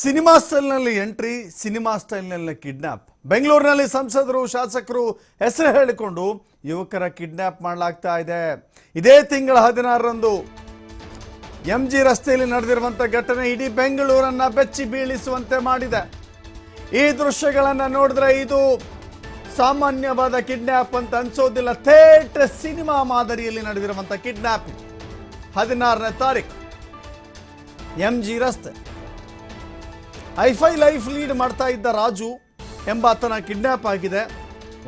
Cinema ಸ್ಟೈಲ್ನಲ್ಲಿ entry, cinema ಸ್ಟೈಲ್ನಲ್ಲಿ kidnap. ಬೆಂಗಳೂರಿನಲ್ಲಿ ಸಂಸದರು, ಶಾಸಕರು ಹೆಸರು ಹೇಳಿಕೊಂಡು ಯುವಕರ ಕಿಡ್ನಾಪ್ ಮಾಡಲಾಗ್ತಾ ಇದೆ. ಇದೇ ತಿಂಗಳ ಹದಿನಾರರಂದು ಎಂ ಜಿ ರಸ್ತೆಯಲ್ಲಿ ನಡೆದಿರುವಂಥ ಘಟನೆ ಇಡೀ ಬೆಂಗಳೂರನ್ನ ಬೆಚ್ಚಿ ಬೀಳಿಸುವಂತೆ ಮಾಡಿದೆ. ಈ ದೃಶ್ಯಗಳನ್ನು ನೋಡಿದ್ರೆ ಇದು ಸಾಮಾನ್ಯವಾದ ಕಿಡ್ನಾಪ್ ಅಂತ ಅನ್ಸೋದಿಲ್ಲ. ಥೇಟ್ರ್ ಸಿನಿಮಾ ಮಾದರಿಯಲ್ಲಿ ನಡೆದಿರುವಂಥ ಕಿಡ್ನಾಪ್. ಹದಿನಾರನೇ ತಾರೀಕು ಎಂ ಜಿ ರಸ್ತೆ. ಐಫೈ ಲೈಫ್ ಲೀಡ್ ಮಾಡ್ತಾ ಇದ್ದ ರಾಜು ಎಂಬ ಆತನ ಕಿಡ್ನಾಪ್ ಆಗಿದೆ.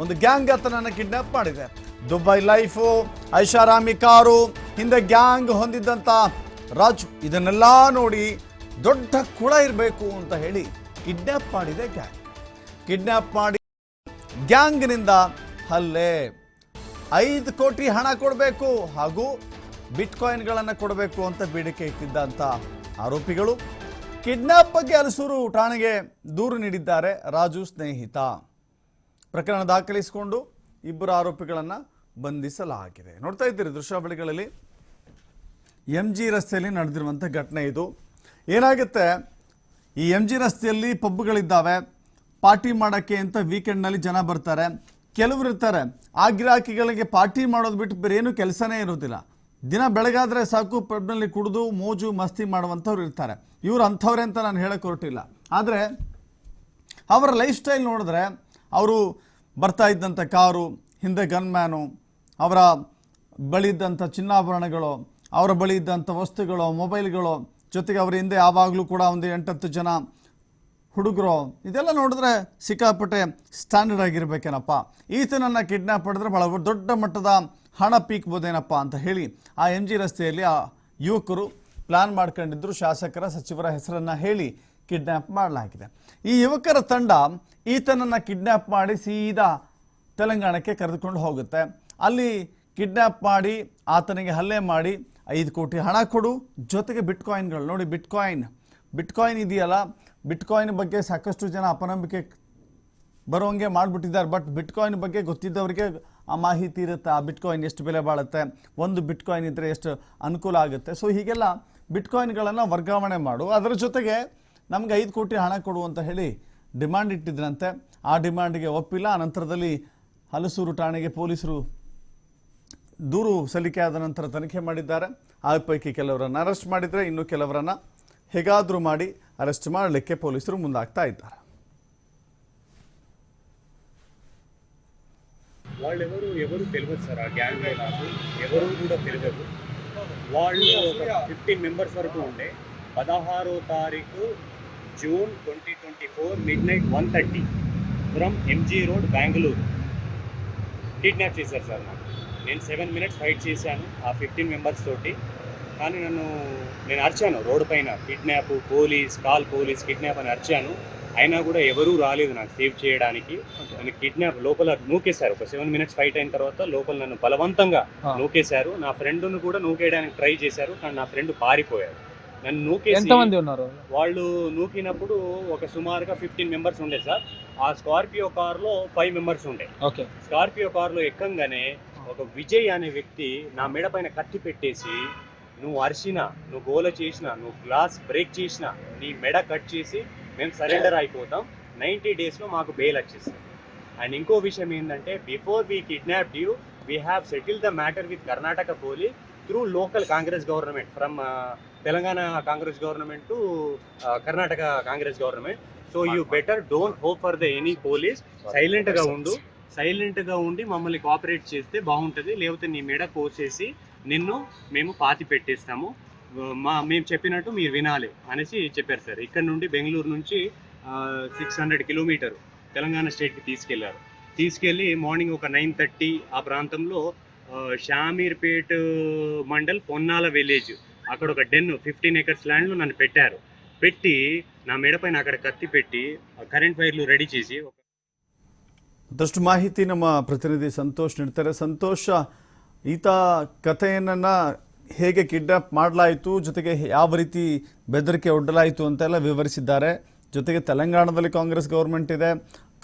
ಒಂದು ಗ್ಯಾಂಗ್ ಆತನನ್ನು ಕಿಡ್ನಾಪ್ ಮಾಡಿದೆ. ದುಬೈ ಲೈಫು ಐಷಾರಾಮಿ ಕಾರು, ಹಿಂದೆ ಗ್ಯಾಂಗ್ ಹೊಂದಿದ್ದಂಥ ರಾಜು. ಇದನ್ನೆಲ್ಲ ನೋಡಿ ದೊಡ್ಡ ಕುಳ ಇರಬೇಕು ಅಂತ ಹೇಳಿ ಕಿಡ್ನಾಪ್ ಮಾಡಿದೆ ಗ್ಯಾಂಗ್. ಕಿಡ್ನಾಪ್ ಮಾಡಿ ಗ್ಯಾಂಗ್ನಿಂದ ಹಲ್ಲೆ ಐದು ಕೋಟಿ ಹಣ ಕೊಡಬೇಕು ಹಾಗೂ ಬಿಟ್ಕಾಯಿನ್ಗಳನ್ನು ಕೊಡಬೇಕು ಅಂತ ಬೇಡಿಕೆ ಇಟ್ಟಿದ್ದಂಥ ಆರೋಪಿಗಳು. ಕಿಡ್ನಾಪ್ ಬಗ್ಗೆ ಅಲಸೂರು ಠಾಣೆಗೆ ದೂರು ನೀಡಿದ್ದಾರೆ ರಾಜು ಸ್ನೇಹಿತ. ಪ್ರಕರಣ ದಾಖಲಿಸಿಕೊಂಡು ಇಬ್ಬರು ಆರೋಪಿಗಳನ್ನು ಬಂಧಿಸಲಾಗಿದೆ. ನೋಡ್ತಾ ಇದ್ದೀರಿ ದೃಶ್ಯಾವಳಿಗಳಲ್ಲಿ. ಎಂ ಜಿ ರಸ್ತೆಯಲ್ಲಿ ನಡೆದಿರುವಂಥ ಘಟನೆ ಇದು. ಏನಾಗುತ್ತೆ? ಈ ಎಂ ಜಿ ರಸ್ತೆಯಲ್ಲಿ ಪಬ್ಗಳಿದ್ದಾವೆ. ಪಾರ್ಟಿ ಮಾಡೋಕ್ಕೆ ಅಂತ ವೀಕೆಂಡ್ನಲ್ಲಿ ಜನ ಬರ್ತಾರೆ. ಕೆಲವರು ಇರ್ತಾರೆ. ಆ ಗಿರಾಕಿಗಳಿಗೆ ಪಾರ್ಟಿ ಮಾಡೋದು ಬಿಟ್ಟು ಬೇರೆ ಏನು ಕೆಲಸನೇ ಇರೋದಿಲ್ಲ. ದಿನ ಬೆಳಗಾದ್ರೆ ಸಾಕು, ಪಬ್ನಲ್ಲಿ ಕುಡಿದು, ಮೋಜು, ಮಸ್ತಿ ಮಾಡುವಂಥವ್ರು ಇರ್ತಾರೆ. ಇವರು ಅಂಥವ್ರೆ ಅಂತ ನಾನು ಹೇಳಕ್ಕೆ ಹೊರಟಿಲ್ಲ. ಆದರೆ, ಅವರ ಲೈಫ್ ಸ್ಟೈಲ್ ನೋಡಿದ್ರೆ, ಅವರು ಬರ್ತಾ ಇದ್ದಂಥ ಕಾರು, ಹಿಂದೆ ಗನ್ಮ್ಯಾನು, ಅವರ ಬಳಿ ಇದ್ದಂಥ ಚಿನ್ನಾಭರಣಗಳು, ಅವರ ಬಳಿ ಇದ್ದಂಥ ವಸ್ತುಗಳು, ಮೊಬೈಲ್ಗಳು, ಜೊತೆಗೆ ಅವರ ಹಿಂದೆ ಯಾವಾಗಲೂ ಕೂಡ ಒಂದು ಎಂಟತ್ತು ಜನ ಹುಡುಗರು, ಇದೆಲ್ಲ ನೋಡಿದ್ರೆ ಸಿಕ್ಕಾಪಟ್ಟೆ ಸ್ಟ್ಯಾಂಡರ್ಡ್ ಆಗಿರ್ಬೇಕೇನಪ್ಪ. ಈತನನ್ನು ಕಿಡ್ನಾಪ್ ಮಾಡಿದ್ರೆ ಭಾಳ ದೊಡ್ಡ ಮಟ್ಟದ ಹಣ ಪೀಕ್ಬೋದೇನಪ್ಪ ಅಂತ ಹೇಳಿ ಆ ಎಂ ಜಿ ರಸ್ತೆಯಲ್ಲಿ ಆ ಯುವಕರು ಪ್ಲಾನ್ ಮಾಡ್ಕೊಂಡಿದ್ರು. ಶಾಸಕರ ಸಚಿವರ ಹೆಸರನ್ನು ಹೇಳಿ ಕಿಡ್ನಾಪ್ ಮಾಡಲಾಗಿದೆ. ಈ ಯುವಕರ ತಂಡ ಈತನನ್ನು ಕಿಡ್ನಾಪ್ ಮಾಡಿ ಸೀದಾ ತೆಲಂಗಾಣಕ್ಕೆ ಕರೆದುಕೊಂಡು ಹೋಗುತ್ತೆ. ಅಲ್ಲಿ ಕಿಡ್ನಾಪ್ ಮಾಡಿ ಆತನಿಗೆ ಹಲ್ಲೆ ಮಾಡಿ ಐದು ಕೋಟಿ ಹಣ ಕೊಡು. ಜೊತೆಗೆ ಬಿಟ್ಕಾಯಿನ್ಗಳು ನೋಡಿ, ಬಿಟ್ಕಾಯಿನ್ ಬಿಟ್ಕಾಯಿನ್ ಇದೆಯಲ್ಲ, ಬಿಟ್ಕಾಯಿನ್ ಬಗ್ಗೆ ಸಾಕಷ್ಟು ಜನ ಅಪನಂಬಿಕೆ ಬರೋಂಗೆ ಮಾಡಿಬಿಟ್ಟಿದ್ದಾರೆ. ಬಟ್ ಬಿಟ್ಕಾಯಿನ್ ಬಗ್ಗೆ ಗೊತ್ತಿದ್ದವರಿಗೆ ಆ ಮಾಹಿತಿ ಇರುತ್ತೆ, ಆ ಬಿಟ್ಕಾಯಿನ್ ಎಷ್ಟು ಬೆಲೆ ಬಾಳುತ್ತೆ, ಒಂದು ಬಿಟ್ಕಾಯಿನ್ ಇದ್ದರೆ ಎಷ್ಟು ಅನುಕೂಲ ಆಗುತ್ತೆ. ಸೊ ಹೀಗೆಲ್ಲ ಬಿಟ್ಕಾಯಿನ್ಗಳನ್ನು ವರ್ಗಾವಣೆ ಮಾಡು. ಅದರ ಜೊತೆಗೆ ನಮ್ಗೆ ಐದು ಕೋಟಿ ಹಣ ಕೊಡು ಅಂತ ಹೇಳಿ ಡಿಮ್ಯಾಂಡ್ ಇಟ್ಟಿದ್ರಂತೆ. ಆ ಡಿಮ್ಯಾಂಡ್ಗೆ ಒಪ್ಪಿಲ್ಲ. ಆ ನಂತರದಲ್ಲಿ ಹಲಸೂರು ಠಾಣೆಗೆ ಪೊಲೀಸರು ದೂರು ಸಲ್ಲಿಕೆ ಆದ ನಂತರ ತನಿಖೆ ಮಾಡಿದ್ದಾರೆ. ಆ ಪೈಕಿ ಕೆಲವರನ್ನು ಅರೆಸ್ಟ್ ಮಾಡಿದರೆ ಇನ್ನು ಕೆಲವರನ್ನು ಹೇಗಾದರೂ ಮಾಡಿ ಅರೆಸ್ಟ್ ಮಾಡಲಿಕ್ಕೆ ಪೊಲೀಸರು ಮುಂದಾಗ್ತಾ ಇದ್ದಾರೆ. వాళ్ళెవరు ఎవరు తెలియదు సార్ ఆ గ్యాంగ్ నాకు. ఎవరు కూడా తెలియదు. వాళ్ళు ఒక ఫిఫ్టీన్ మెంబర్స్ వరకు ఉండే. పదహారో తారీఖు June twenty twenty four midnight one thirty from MG road Bengaluru kidnap చేశారు సార్ నాకు నేను సెవెన్ మినిట్స్ ఫైట్ చేశాను ఆ ఫిఫ్టీన్ మెంబర్స్ తోటి. కానీ నన్ను నేను అరిచాను రోడ్డు పైన. Kidnap police call police kidnap అని అరిచాను. అయినా కూడా ఎవరూ రాలేదు నాకు సేవ్ చేయడానికి. నన్ను కిడ్నాప్ లోపల నూకేశారు. ఒక సెవెన్ మినిట్స్ ఫైట్ అయిన తర్వాత లోపల నన్ను బలవంతంగా. నూకేశారు. నా ఫ్రెండ్ను కూడా నూకేయడానికి ట్రై చేశారు. కానీ నా ఫ్రెండ్ పారిపోయాడు. నన్ను నూకేసి ఎంతమంది ఉన్నారు? వాళ్ళు నూకినప్పుడు ఒక సుమారుగా ఫిఫ్టీన్ మెంబర్స్ ఉండే సార్. ఆ స్కార్పియో కార్లో ఫైవ్ మెంబర్స్ ఉండే. ఓకే. స్కార్పియో కార్లో ఎక్కంగానే ఒక విజయ్ అనే వ్యక్తి నా మెడ పైన కత్తి పెట్టేసి నువ్వు అరిచినా నువ్వు గోల చేసినా నువ్వు గ్లాస్ బ్రేక్ చేసినా నీ మెడ కట్ చేసి మేము సరెండర్ అయిపోతాం. నైంటీ డేస్లో మాకు బెయిల్ వచ్చేస్తుంది. అండ్ ఇంకో విషయం ఏంటంటే before we kidnapped you we have settle the matter with Karnataka police through local Congress government from Telangana Congress government to Karnataka Congress government. So you better don't hope for the any police. సైలెంట్గా ఉండు. సైలెంట్గా ఉండి మమ్మల్ని cooperate చేస్తే బాగుంటుంది. లేకపోతే నీ మెడ కోసేసి నిన్ను మేము పాతి పెట్టేస్తాము మా మేము చెప్పినట్టు మీరు వినాలి అనేసి చెప్పారు సార్ ఇక్కడ నుండి బెంగళూరు నుంచి సిక్స్ హండ్రెడ్ కిలోమీటర్ తెలంగాణ స్టేట్కి తీసుకెళ్లారు తీసుకెళ్ళి మార్నింగ్ ఒక నైన్ థర్టీ ఆ ప్రాంతంలో ఆ, షామీర్పేట్ మండల్ పొన్నాల విలేజ్ అక్కడ ఒక డెన్ ఫిఫ్టీన్ ఎకర్స్ ల్యాండ్లో నన్ను పెట్టారు పెట్టి నా మెడ పైన అక్కడ కత్తి పెట్టి కరెంట్ వైర్లు రెడీ చేసి ఒక ಮತ್ತಷ್ಟು ಮಾಹಿತಿ ನಮ್ಮ ಪ್ರತಿನಿಧಿ ಸಂತೋಷ್ ನೀಡ್ತಾರೆ ಸಂತೋಷ ಈತ ಕಥೆಯನ್ನ ಹೇಗೆ ಕಿಡ್ನಾಪ್ ಮಾಡಲಾಯಿತು, ಜೊತೆಗೆ ಯಾವ ರೀತಿ ಬೆದರಿಕೆ ಒಡ್ಡಲಾಯಿತು ಅಂತೆಲ್ಲ ವಿವರಿಸಿದ್ದಾರೆ. ಜೊತೆಗೆ ತೆಲಂಗಾಣದಲ್ಲಿ ಕಾಂಗ್ರೆಸ್ ಗೌರ್ಮೆಂಟ್ ಇದೆ,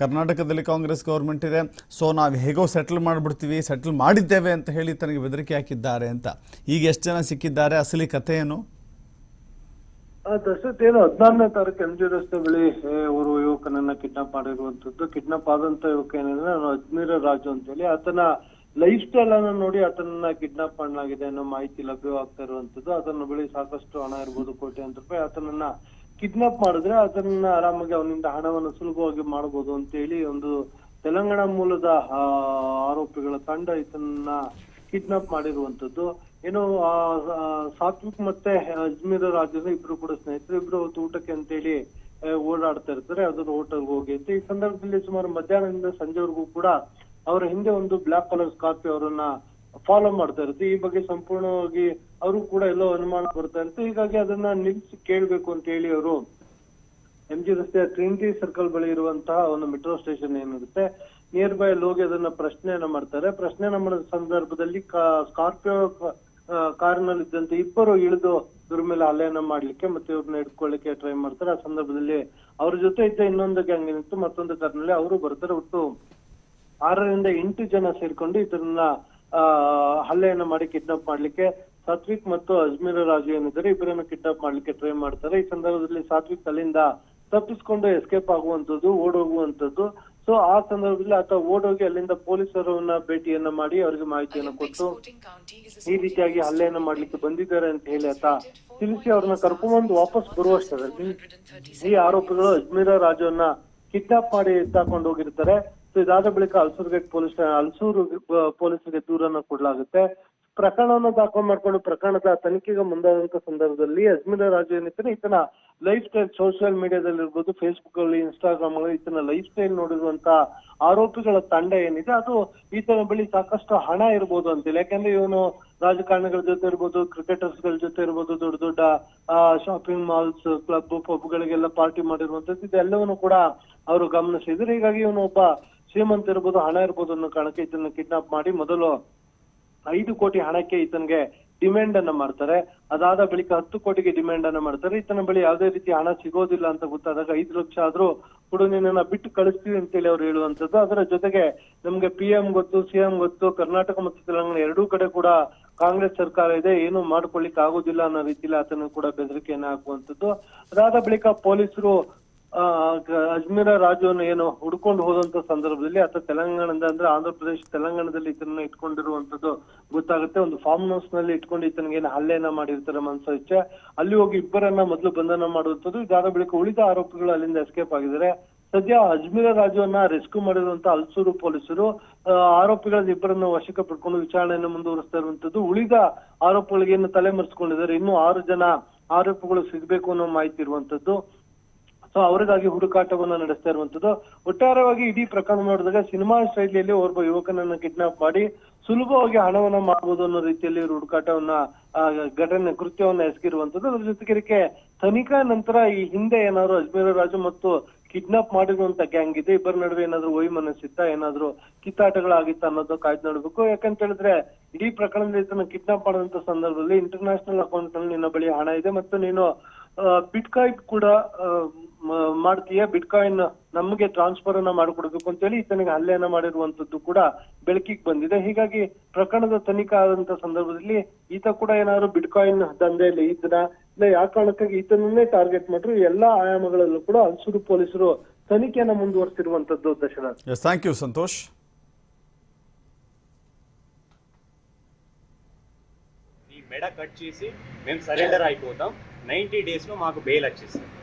ಕರ್ನಾಟಕದಲ್ಲಿ ಕಾಂಗ್ರೆಸ್ ಗೌರ್ಮೆಂಟ್ ಇದೆ. ಸೊ ನಾವು ಹೇಗೋ ಸೆಟ್ಲ್ ಮಾಡಿಬಿಡ್ತೀವಿ ಸೆಟ್ಲ್ ಮಾಡಿದ್ದೇವೆ ಅಂತ ಹೇಳಿ ತನಗೆ ಬೆದರಿಕೆ ಹಾಕಿದ್ದಾರೆ ಅಂತ. ಈಗ ಎಷ್ಟು ಜನ ಸಿಕ್ಕಿದ್ದಾರೆ? ಅಸಲಿ ಕಥೆ ಏನು? ದಶರಥ್ ಏನು, ಹದಿನಾರನೇ ತಾರೀಕು ಎಂ ಜಿ ರಸ್ತೆ ಬಳಿ ಓರ್ವ ಯುವಕನನ್ನ ಕಿಡ್ನಾಪ್ ಮಾಡಿರುವಂತದ್ದು. ಕಿಡ್ನಾಪ್ ಆದಂತ ಯುವಕ ಏನಂದ್ರೆ ಅಜ್ಮೀರ ರಾಜು ಅಂತೇಳಿ. ಆತನ ಲೈಫ್ ಸ್ಟೈಲ್ ಅನ್ನ ನೋಡಿ ಆತನನ್ನ ಕಿಡ್ನಾಪ್ ಮಾಡಲಾಗಿದೆ ಅನ್ನೋ ಮಾಹಿತಿ ಲಭ್ಯವಾಗ್ತಾ ಇರುವಂತದ್ದು ಅದನ್ನ ಬಳಿ ಸಾಕಷ್ಟು ಹಣ ಇರ್ಬೋದು ಅಂತ ರೂಪಾಯಿ ಆತನನ್ನ ಕಿಡ್ನಾಪ್ ಮಾಡಿದ್ರೆ ಅದನ್ನ ಆರಾಮಾಗಿ ಅವನಿಂದ ಹಣವನ್ನು ಸುಲಭವಾಗಿ ಮಾಡಬಹುದು ಅಂತ ಹೇಳಿ ಒಂದು ತೆಲಂಗಾಣ ಮೂಲದ ಆರೋಪಿಗಳ ತಂಡ ಈತನನ್ನ ಕಿಡ್ನಾಪ್ ಮಾಡಿರುವಂತದ್ದು. ಏನು ಆ, ಸಾತ್ವಿಕ್ ಮತ್ತೆ ಅಜ್ಮೀರ್ ರಾಜ್ಯದ ಇಬ್ರು ಕೂಡ ಸ್ನೇಹಿತರು ಇಬ್ರು ಅವತ್ತು ಊಟಕ್ಕೆ ಅಂತೇಳಿ ಓಡಾಡ್ತಾ ಇರ್ತಾರೆ ಅದರ ಹೋಟೆಲ್ಗೆ ಹೋಗಿ ಅಂತ. ಈ ಸಂದರ್ಭದಲ್ಲಿ ಸುಮಾರು ಮಧ್ಯಾಹ್ನದಿಂದ ಸಂಜೆವರೆಗೂ ಕೂಡ ಅವರ ಹಿಂದೆ ಒಂದು ಬ್ಲಾಕ್ ಕಲರ್ ಸ್ಕಾರ್ಪಿಯೋ ಅವರನ್ನ ಫಾಲೋ ಮಾಡ್ತಾ ಇರುತ್ತೆ. ಈ ಬಗ್ಗೆ ಸಂಪೂರ್ಣವಾಗಿ ಅವರು ಕೂಡ ಎಲ್ಲೋ ಅನುಮಾನ ಬರ್ತಾ ಇರುತ್ತೆ. ಹೀಗಾಗಿ ಅದನ್ನ ನಿಲ್ಸಿ ಕೇಳ್ಬೇಕು ಅಂತ ಹೇಳಿ ಅವರು ಎಂ ಜಿ ರಸ್ತೆಯ ಟ್ರಿನಿಟಿ ಸರ್ಕಲ್ ಬಳಿ ಇರುವಂತಹ ಒಂದು ಮೆಟ್ರೋ ಸ್ಟೇಷನ್ ಏನಿರುತ್ತೆ ನಿಯರ್ ಬೈ ಹೋಗಿ ಅದನ್ನ ಪ್ರಶ್ನೆಯನ್ನ ಮಾಡ್ತಾರೆ. ಪ್ರಶ್ನೆಯನ್ನ ಮಾಡಿದ ಸಂದರ್ಭದಲ್ಲಿ ಸ್ಕಾರ್ಪಿಯೋ ಕಾರಿನಲ್ಲಿ ಇದ್ದಂತೆ ಇಬ್ಬರು ಇಳಿದು ಇವ್ರ ಮೇಲೆ ಹಲ್ಲೆಯನ್ನ ಮಾಡ್ಲಿಕ್ಕೆ ಮತ್ತೆ ಇವ್ರನ್ನ ಹಿಡ್ಕೊಳ್ಳಿಕ್ಕೆ ಟ್ರೈ ಮಾಡ್ತಾರೆ. ಆ ಸಂದರ್ಭದಲ್ಲಿ ಅವ್ರ ಜೊತೆ ಇದ್ದ ಇನ್ನೊಂದು ಗ್ಯಾಂಗ್ ಏನಿತ್ತು ಮತ್ತೊಂದು ಕಾರ್ನಲ್ಲಿ ಅವರು ಬರ್ತಾರೆ. ಒಟ್ಟು ಆರರಿಂದ ಎಂಟು ಜನ ಸೇರ್ಕೊಂಡು ಇದನ್ನ ಹಲ್ಲೆಯನ್ನ ಮಾಡಿ ಕಿಡ್ನಾಪ್ ಮಾಡ್ಲಿಕ್ಕೆ ಸಾತ್ವಿಕ್ ಮತ್ತು ಅಜ್ಮೀರ್ ರಾಜು ಏನಿದ್ದಾರೆ, ಇಬ್ಬರನ್ನು ಕಿಡ್ನಾಪ್ ಮಾಡ್ಲಿಕ್ಕೆ ಟ್ರೈ ಮಾಡ್ತಾರೆ. ಈ ಸಂದರ್ಭದಲ್ಲಿ ಸಾತ್ವಿಕ್ ಅಲ್ಲಿಂದ ತಪ್ಪಿಸ್ಕೊಂಡು ಎಸ್ಕೇಪ್ ಆಗುವಂತದ್ದು ಓಡೋಗುವಂತದ್ದು ಸೊ ಆ ಸಂದರ್ಭದಲ್ಲಿ ಆತ ಓಡೋಗಿ ಅಲ್ಲಿಂದ ಪೊಲೀಸರನ್ನ ಭೇಟಿಯನ್ನ ಮಾಡಿ ಅವರಿಗೆ ಮಾಹಿತಿಯನ್ನ ಕೊಟ್ಟು ಈ ರೀತಿಯಾಗಿ ಹಲ್ಲೆಯನ್ನ ಮಾಡ್ಲಿಕ್ಕೆ ಬಂದಿದ್ದಾರೆ ಅಂತ ಹೇಳಿ ಆತ ತಿಳಿಸಿ ಅವ್ರನ್ನ ಕರ್ಕೊಂಡ್ಬಂದು ವಾಪಸ್ ಬರುವಷ್ಟರಲ್ಲಿ ಈ ಆರೋಪಿಗಳು ಅಜ್ಮೀರ ರಾಜುವನ್ನ ಕಿಡ್ನಾಪ್ ಮಾಡಿ ತಕೊಂಡು ಹೋಗಿರ್ತಾರೆ ಸೊ ಇದಾದ ಬಳಿಕ ಅಲ್ಸೂರ್ಗೇಟ್ ಪೊಲೀಸ್ ಅಲ್ಸೂರು ಪೊಲೀಸರಿಗೆ ದೂರನ್ನ ಕೊಡಲಾಗುತ್ತೆ. ಪ್ರಕರಣವನ್ನು ದಾಖಲು ಮಾಡ್ಕೊಂಡು ಪ್ರಕರಣದ ತನಿಖೆಗೆ ಮುಂದಾದಂತ ಸಂದರ್ಭದಲ್ಲಿ ಅಜ್ಮೀರ ರಾಜು ಏನಿರ್ತಾನೆ ಈತನ ಲೈಫ್ ಸ್ಟೈಲ್ ಸೋಷಿಯಲ್ ಮೀಡಿಯಾದಲ್ಲಿ ಇರ್ಬೋದು ಫೇಸ್ಬುಕ್ ಅಲ್ಲಿ ಇನ್ಸ್ಟಾಗ್ರಾಮ್ ಅಲ್ಲಿ ಈತನ ಲೈಫ್ ಸ್ಟೈಲ್ ನೋಡಿರುವಂತ ಆರೋಪಿಗಳ ತಂಡ ಏನಿದೆ, ಅದು ಈತನ ಬಳಿ ಸಾಕಷ್ಟು ಹಣ ಇರ್ಬೋದು ಅಂತಿಲ್ಲ ಯಾಕಂದ್ರೆ ಇವನು ರಾಜಕಾರಣಿಗಳ ಜೊತೆ ಇರ್ಬೋದು ಕ್ರಿಕೆಟರ್ಸ್ಗಳ ಜೊತೆ ಇರ್ಬೋದು, ದೊಡ್ಡ ದೊಡ್ಡ ಶಾಪಿಂಗ್ ಮಾಲ್ಸ್ ಕ್ಲಬ್ ಪಬ್ಗಳಿಗೆಲ್ಲ ಪಾರ್ಟಿ ಮಾಡಿರುವಂತದ್ದು, ಇದೆಲ್ಲವನ್ನು ಕೂಡ ಅವರು ಗಮನಿಸಿದ್ರು ಹೀಗಾಗಿ ಇವನು ಒಬ್ಬ ಶ್ರೀಮಂತ ಇರ್ಬೋದು, ಹಣ ಇರ್ಬೋದು ಅನ್ನೋ ಕಾರಣಕ್ಕೆ ಇದನ್ನ ಕಿಡ್ನಾಪ್ ಮಾಡಿ ಮೊದಲು ಐದು ಕೋಟಿ ಹಣಕ್ಕೆ ಈತನಿಗೆ ಡಿಮ್ಯಾಂಡ್ ಅನ್ನ ಮಾಡ್ತಾರೆ. ಅದಾದ ಬಳಿಕ ಹತ್ತು ಕೋಟಿಗೆ ಡಿಮ್ಯಾಂಡ್ ಅನ್ನ ಮಾಡ್ತಾರೆ. ಈತನ ಬಳಿ ಯಾವುದೇ ರೀತಿ ಹಣ ಸಿಗೋದಿಲ್ಲ ಅಂತ ಗೊತ್ತಾದಾಗ ಐದು ಲಕ್ಷ ಆದ್ರೂ ಕೂಡ ನಿನ್ನ ಬಿಟ್ಟು ಕಳಿಸ್ತೀವಿ ಅಂತೇಳಿ ಅವ್ರು ಹೇಳುವಂತದ್ದು ಅದರ ಜೊತೆಗೆ ನಮ್ಗೆ ಪಿ ಎಂ ಗೊತ್ತು ಸಿಎಂ ಗೊತ್ತು, ಕರ್ನಾಟಕ ಮತ್ತು ತೆಲಂಗಾಣ ಎರಡೂ ಕಡೆ ಕೂಡ ಕಾಂಗ್ರೆಸ್ ಸರ್ಕಾರ ಇದೆ. ಏನು ಮಾಡ್ಕೊಳ್ಳಿಕ್ ಆಗೋದಿಲ್ಲ ಅನ್ನೋ ರೀತಿಯಲ್ಲಿ ಆತನ ಕೂಡ ಬೆದರಿಕೆಯನ್ನ ಹಾಕುವಂತದ್ದು ಅದಾದ ಬಳಿಕ ಪೊಲೀಸರು ಅಜ್ಮೀರ ರಾಜವನ್ನು ಏನು ಹುಡ್ಕೊಂಡು ಹೋದಂತ ಸಂದರ್ಭದಲ್ಲಿ ಅಥವಾ ತೆಲಂಗಾಣದ ಅಂದ್ರೆ ಆಂಧ್ರ ಪ್ರದೇಶ, ತೆಲಂಗಾಣದಲ್ಲಿ ಇದನ್ನ ಇಟ್ಕೊಂಡಿರುವಂತದ್ದು ಗೊತ್ತಾಗುತ್ತೆ. ಒಂದು ಫಾರ್ಮ್ ಹೌಸ್ನಲ್ಲಿ ಇಟ್ಕೊಂಡು ಈತನಿಗೆ ಏನು ಹಲ್ಲೆಯನ್ನ ಮಾಡಿರ್ತಾರೆ ಮನ್ಸ ಇಚ್ಛೆ ಅಲ್ಲಿ ಹೋಗಿ ಇಬ್ಬರನ್ನ ಮೊದಲು ಬಂಧನ ಮಾಡುವಂತದ್ದು ಇದಾದ ಬಳಿಕ ಉಳಿದ ಆರೋಪಿಗಳು ಅಲ್ಲಿಂದ ಎಸ್ಕೇಪ್ ಆಗಿದ್ದಾರೆ. ಸದ್ಯ ಅಜ್ಮೀರ ರಾಜುವನ್ನ ರೆಸ್ಕ್ಯೂ ಮಾಡಿರುವಂತ ಅಲ್ಸೂರು ಪೊಲೀಸರು ಆರೋಪಿಗಳ ಇಬ್ಬರನ್ನ ವಶಕ್ಕೆ ಪಡ್ಕೊಂಡು ವಿಚಾರಣೆಯನ್ನು ಮುಂದುವರಿಸ್ತಾ ಇರುವಂತದ್ದು ಉಳಿದ ಆರೋಪಿಗಳಿಗೆ ಏನು ತಲೆ ಮರೆಸ್ಕೊಂಡಿದ್ದಾರೆ ಇನ್ನು ಆರು ಜನ ಆರೋಪಿಗಳು ಸಿಗ್ಬೇಕು ಅನ್ನೋ ಮಾಹಿತಿ ಇರುವಂತದ್ದು ಸೊ ಅವರಿಗಾಗಿ ಹುಡುಕಾಟವನ್ನ ನಡೆಸ್ತಾ ಇರುವಂತದ್ದು. ಒಟ್ಟಾರೆವಾಗಿ ಇಡೀ ಪ್ರಕರಣ ನೋಡಿದಾಗ ಸಿನಿಮಾ ಶೈಲಿಯಲ್ಲಿ ಓರ್ವ ಯುವಕನನ್ನ ಕಿಡ್ನಾಪ್ ಮಾಡಿ ಸುಲಭವಾಗಿ ಹಣವನ್ನ ಮಾಡಬಹುದು ಅನ್ನೋ ರೀತಿಯಲ್ಲಿ ಹುಡುಕಾಟವನ್ನ ಘಟನೆ ಕೃತ್ಯವನ್ನ ಎಸಗಿರುವಂತದ್ದು. ಅದ್ರ ಜೊತೆಗೆ ತನಿಖಾ ನಂತರ ಈ ಹಿಂದೆ ಏನಾದ್ರು ಅಜ್ಮೇರ ರಾಜು ಮತ್ತು ಕಿಡ್ನಾಪ್ ಮಾಡಿರುವಂತ ಗ್ಯಾಂಗ್ ಇದೆ. ಇಬ್ಬರ ನಡುವೆ ಏನಾದ್ರು ವೈಮನಸ್ಸಿತ್ತ, ಏನಾದ್ರು ಕಿತ್ತಾಟಗಳಾಗಿತ್ತ ಅನ್ನೋದು ಕಾಯ್ದು ನೋಡ್ಬೇಕು. ಯಾಕಂತ ಹೇಳಿದ್ರೆ ಇಡೀ ಪ್ರಕರಣದಲ್ಲಿ ಇದನ್ನ ಕಿಡ್ನಾಪ್ ಮಾಡಿದಂತ ಸಂದರ್ಭದಲ್ಲಿ ಇಂಟರ್ನ್ಯಾಷನಲ್ ಅಕೌಂಟ್ನಲ್ಲಿ ನಿನ್ನ ಬಳಿ ಹಣ ಇದೆ. ಮತ್ತು ನೀನು ಬಿಟ್ಕಾಯಿನ್ ಕೂಡ ಮಾಡ್ತೀಯ ಬಿಟ್ಕಾಯಿನ್ ನಮಗೆ ಟ್ರಾನ್ಸ್ಫರ್ ಅನ್ನ ಮಾಡಿಕೊಡ್ಬೇಕು ಅಂತೇಳಿ ಈತನಿಗೆ ಹಲ್ಲೆಯನ್ನ ಮಾಡಿರುವಂತದ್ದು ಕೂಡ ಬೆಳಕಿಗೆ ಬಂದಿದೆ ಹೀಗಾಗಿ ಪ್ರಕರಣದ ತನಿಖೆ ಆದಂತ ಸಂದರ್ಭದಲ್ಲಿ ಈತ ಕೂಡ ಏನಾದ್ರು ಬಿಟ್ಕಾಯಿನ್ ದಂಧೆಯಲ್ಲಿ ಇದ್ದನ ಇಲ್ಲ ಯಾವ ಕಾರಣಕ್ಕಾಗಿ ಈತನನ್ನೇ ಟಾರ್ಗೆಟ್ ಮಾಡ್ರು ಎಲ್ಲಾ ಆಯಾಮಗಳಲ್ಲೂ ಕೂಡ ಹಲ್ಸೂರು ಪೊಲೀಸರು ತನಿಖೆಯನ್ನ ಮುಂದುವರಿಸಿರುವಂತದ್ದು Dasharath yes thank you Santosh ఈ మెడ కట్ చేసి మేము సరెండర్ అయిపోతాం నైంటీ డేస్లో మాకు బెయిల్ వచ్చేస్తుంది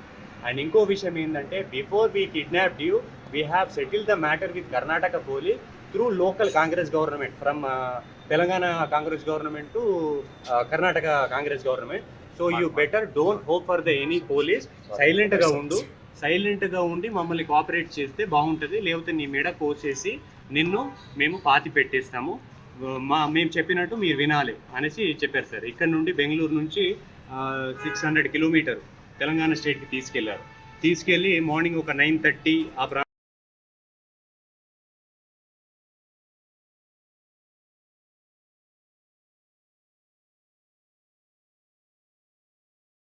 అండ్ ఇంకో విషయం ఏంటంటే before we kidnapped you we have settle the matter with Karnataka police through local Congress government from Telangana Congress government to Karnataka Congress government so you better don't hope for the any police సైలెంట్గా ఉండు. సైలెంట్గా ఉండి మమ్మల్ని cooperate చేస్తే బాగుంటుంది. లేకపోతే నీ మెడ కోసేసి నిన్ను మేము పాతి పెట్టేస్తాము. మా మేము చెప్పినట్టు మీరు వినాలి అనేసి చెప్పారు సార్. ఇక్కడ నుండి బెంగళూరు నుంచి సిక్స్ హండ్రెడ్ కిలోమీటర్ తెలంగాణ స్టేట్కి తీసుకెళ్ళారు. తీసుకెళ్ళి మార్నింగ్ ఒక నైన్ థర్టీ ఆ ప్రా